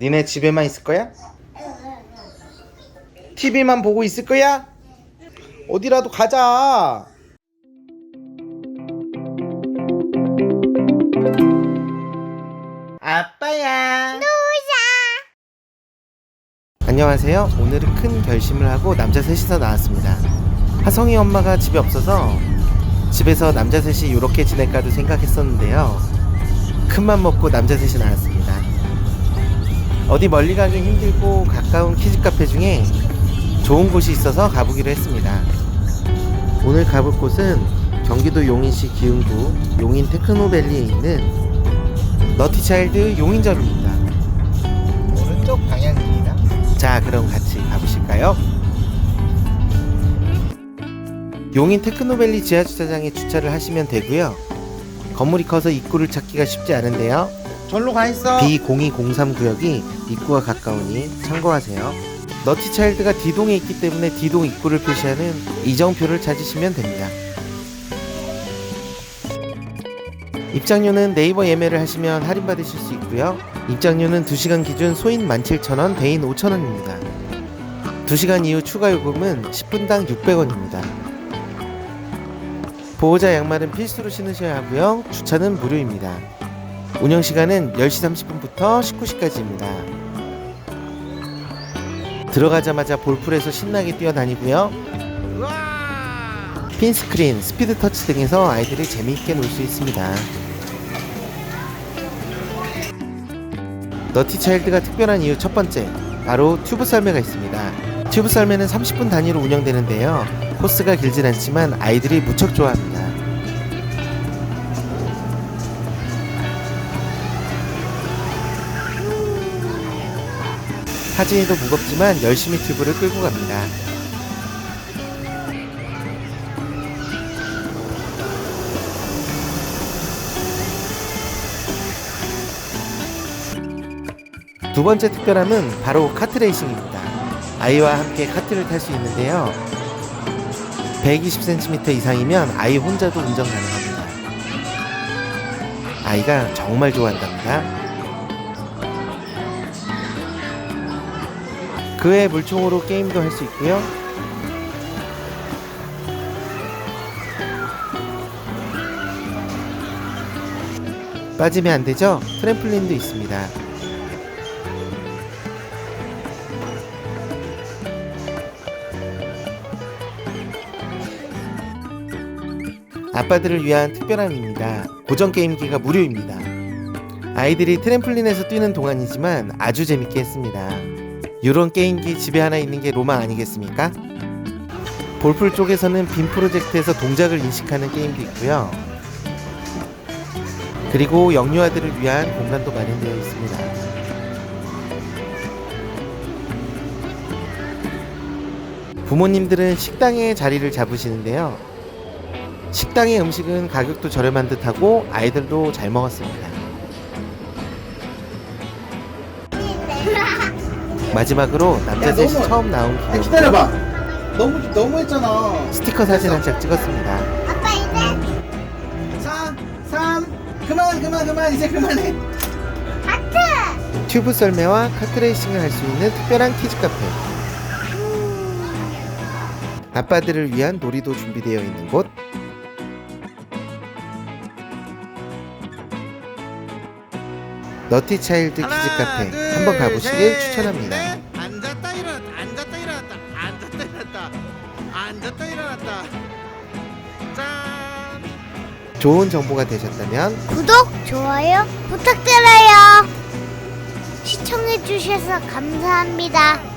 니네 집에만 있을 거야? TV만 보고 있을 거야? 어디라도 가자. 아빠야. 안녕하세요. 오늘은 큰 결심을 하고 남자 셋이서 나왔습니다. 하성이 엄마가 집에 없어서 집에서 남자 셋이 이렇게 지낼까도 생각했었는데요. 큰맘 먹고 남자 셋이 나왔습니다. 어디 멀리 가기 힘들고 가까운 키즈 카페 중에 좋은 곳이 있어서 가보기로 했습니다. 오늘 가볼 곳은 경기도 용인시 기흥구 용인 테크노밸리에 있는 너티차일드 용인점입니다. 오른쪽 방향입니다. 자, 그럼 같이 가보실까요? 용인 테크노밸리 지하주차장에 주차를 하시면 되고요. 건물이 커서 입구를 찾기가 쉽지 않은데요. 절로 가 있어. B0203 구역이 입구와 가까우니 참고하세요. 너티차일드가 D동에 있기 때문에 D동 입구를 표시하는 이정표를 찾으시면 됩니다. 입장료는 네이버 예매를 하시면 할인받으실 수 있고요. 입장료는 2시간 기준 소인 17,000원, 대인 5,000원입니다. 2시간 이후 추가 요금은 10분당 600원입니다. 보호자 양말은 필수로 신으셔야 하고요. 주차는 무료입니다. 운영 시간은 10시 30분부터 19시까지입니다. 들어가자마자 볼풀에서 신나게 뛰어다니고요. 핀스크린, 스피드 터치 등에서 아이들이 재미있게 놀 수 있습니다. 너티차일드가 특별한 이유 첫 번째, 바로 튜브 썰매가 있습니다. 튜브 썰매는 30분 단위로 운영되는데요. 코스가 길진 않지만 아이들이 무척 좋아합니다. 하진이도 무겁지만 열심히 튜브를 끌고 갑니다. 두 번째 특별함은 바로 카트 레이싱입니다. 아이와 함께 카트를 탈 수 있는데요. 120cm 이상이면 아이 혼자도 운전 가능합니다. 아이가 정말 좋아한답니다. 그외 물총으로 게임도 할 수 있고요. 빠지면 안 되죠? 트램플린도 있습니다. 아빠들을 위한 특별함입니다. 고정 게임기가 무료입니다. 아이들이 트램플린에서 뛰는 동안이지만 아주 재밌게 했습니다. 이런 게임기 집에 하나 있는 게 로망 아니겠습니까? 볼풀 쪽에서는 빔 프로젝트에서 동작을 인식하는 게임도 있고요. 그리고 영유아들을 위한 공간도 마련되어 있습니다. 부모님들은 식당에 자리를 잡으시는데요. 식당의 음식은 가격도 저렴한 듯하고 아이들도 잘 먹었습니다. 마지막으로 남자 야, 셋이 너무- 처음 나온 야, 기념 기다려봐. 너무 너무 했잖아. 스티커 사진 한 장 찍었습니다. 아빠 이제 3 3 그만 그만 그만 이제 그만해. 하트. 튜브 썰매와 카트레이싱을 할 수 있는 특별한 키즈 카페. 아빠들을 위한 놀이도 준비되어 있는 곳. 너티 차일드 키즈 카페 한번 가보시길 추천합니다. 앉았다 일어났다. 앉았다 일어났다. 앉았다 일어났다. 앉았다 일어났다. 짠. 좋은 정보가 되셨다면 구독, 좋아요 부탁드려요. 시청해주셔서 감사합니다.